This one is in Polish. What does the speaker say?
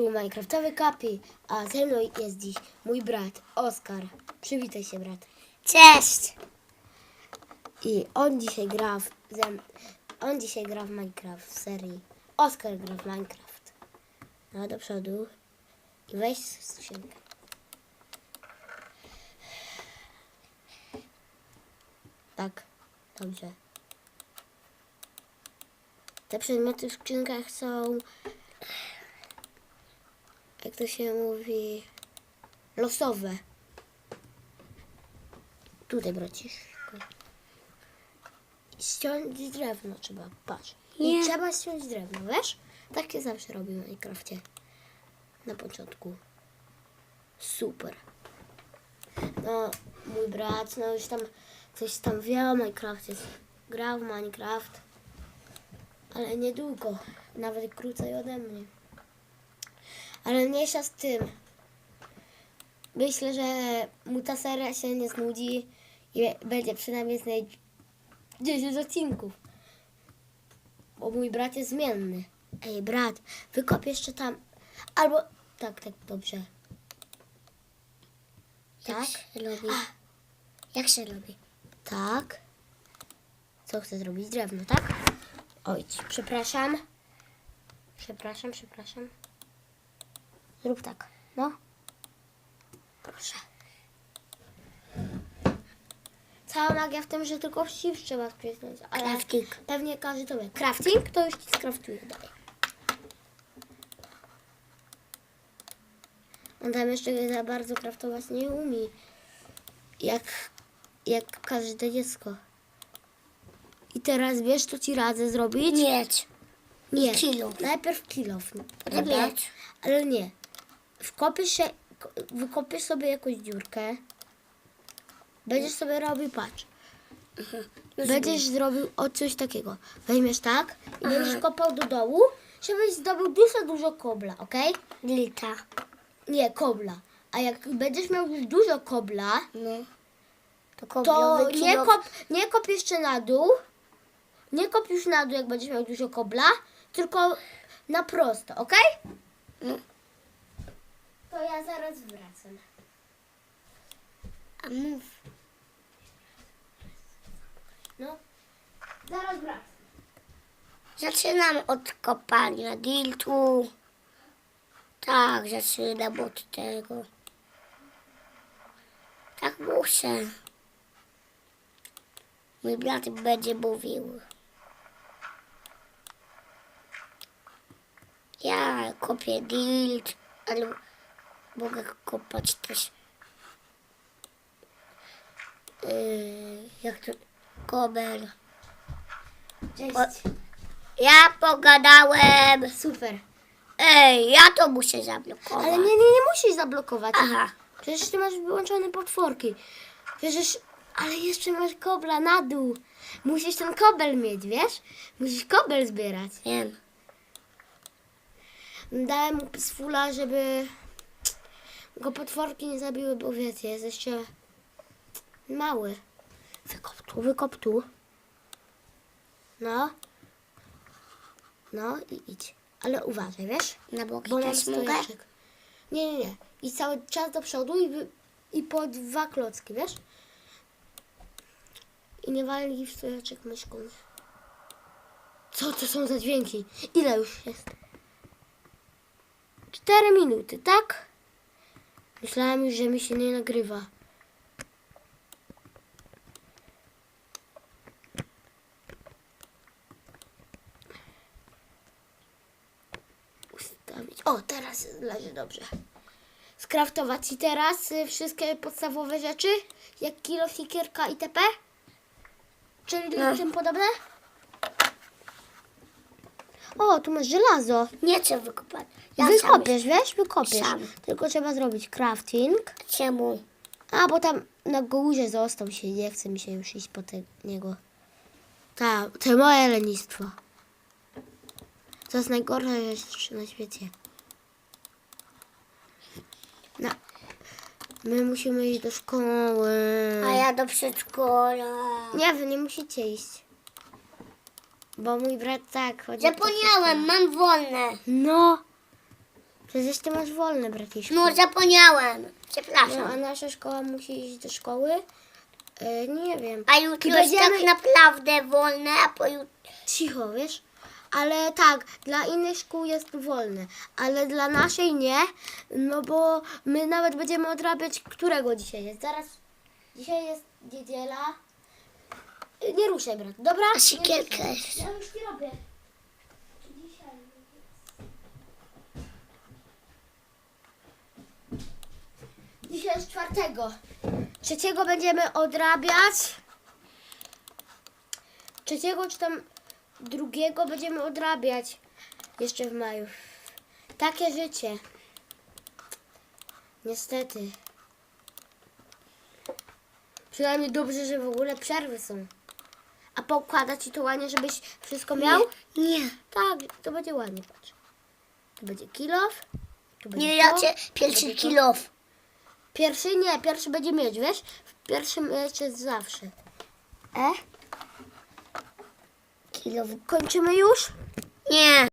Tu Minecraftowy Kapi, a ze mną jest dziś mój brat Oskar. Przywitaj się brat. Cześć! I on dzisiaj gra w, on dzisiaj gra w Minecraft w serii. Oskar gra w Minecraft. No do przodu i weź skrzynkę. Tak, dobrze. Te przedmioty w skrzynkach są, jak to się mówi, losowe. Tutaj braciszku. Ściąć drewno trzeba, patrz. I Nie. trzeba ściąć drewno, wiesz? Tak się zawsze robi w Minecrafcie. Na początku. Super. No, mój brat, no już tam coś tam wie o Minecrafcie. Grał w Minecraft. Ale niedługo. Nawet krócej ode mnie. Ale mniejsza z tym. Myślę, że mu ta seria się nie znudzi i będzie przynajmniej z niej 10 odcinków. Bo mój brat jest zmienny. Ej, brat, wykop jeszcze tam. Albo. Tak, tak, dobrze. Jak Tak? się robi? Jak się robi? Tak. Co chcę zrobić? Drewno, tak? Oj, przepraszam. Przepraszam, przepraszam. Zrób tak. No. Proszę. Cała magia w tym, że tylko shift trzeba. Ale Crafting. Pewnie każdy to wie. Crafting to już ci skraftuję. Daj. On tam jeszcze za bardzo craftować nie umie. Jak, jak każde dziecko. I teraz wiesz, co ci radzę zrobić? Mieć. Nie. Kilo. Najpierw kilof. Miecz. Ale nie. Wkopiesz się, wykopiesz sobie jakąś dziurkę. Będziesz sobie robił, patrz. Już Będziesz zrobił o coś takiego. Weźmiesz tak i będziesz kopał do dołu, żebyś zdobył dużo, dużo kobla, ok? Lita. Nie, kobla. A jak będziesz miał już dużo kobla, No. To to nie kop, nie kop jeszcze na dół. Nie kop już na dół, jak będziesz miał dużo kobla, tylko na prosto, ok? No. Zaraz wracam. A mów. No, zaraz wracam. Zaczynam od kopania diltu. Tak, zaczynam od tego. Tak muszę. Mój brat będzie mówił. Ja kopię dilt, ale mogę kopać też yy, jak to kobel. Cześć. O- Ja pogadałem. Super. Ej, ja to muszę zablokować. Ale nie, nie, nie musisz zablokować. Aha. Przecież ty masz wyłączone potworki. Przecież, ale jeszcze masz kobla na dół. Musisz ten kobel mieć, wiesz? Musisz kobel zbierać. Wiem. Dałem mu pisfula, żeby go potworki nie zabiły, bo wiecie, jest jeszcze mały. Wykop tu, wykop tu. No. No i idź. Ale uważaj, wiesz? Na boki Bo mam też mogę? stojaczek. Nie, nie, nie. I cały czas do przodu i, wy, i po dwa klocki, wiesz? I nie walnij w stojaczek myszką. Co to są za dźwięki? Ile już jest? Cztery minuty, tak? Myślałem już, że mi się nie nagrywa. Ustawić. O, teraz leży dobrze. Skraftować ci teraz y, wszystkie podstawowe rzeczy, jak kilo, sikierka itp. Czyli No. tym podobne? O, tu masz żelazo. Nie chcę wykopać. Ja wykopiesz, wiesz? Wykopiesz. Sam. Tylko trzeba zrobić crafting. Sam. Czemu? A, bo tam na górze został się, nie chce mi się już iść po te, niego. Tak, to moje lenistwo. To jest najgorsza rzecz na świecie. No. My musimy iść do szkoły. A ja do przedszkola. Nie, wy nie musicie iść. Bo mój brat tak chodzi. Zapomniałem, mam wolne. No. Przecież ty masz wolne, braciszku. No zapomniałem. No, a Przepraszam. nasza szkoła musi iść do szkoły? E, nie wiem. A jutro jest będziemy- tak naprawdę wolne, a pojutrze... Cicho, wiesz? Ale tak, dla innych szkół jest wolne, ale dla naszej nie, no bo my nawet będziemy odrabiać, którego dzisiaj jest. Zaraz, dzisiaj jest niedziela. Nie ruszaj, brat, dobra? A Nie jest. Ja już ci robię. Dzisiaj. Dzisiaj jest czwartego. Trzeciego będziemy odrabiać. Trzeciego czy tam drugiego będziemy odrabiać jeszcze w maju. Takie życie. Niestety. Przynajmniej dobrze, że w ogóle przerwy są. A poukłada ci to ładnie, żebyś wszystko miał? Nie. Tak, to będzie ładnie, patrz. Tu będzie kilof. Nie, ja to, cię pierwszy kilof. Pierwszy nie, pierwszy będzie mieć, wiesz? W pierwszym mieć jest zawsze. E? Kilof. Kończymy już? Nie.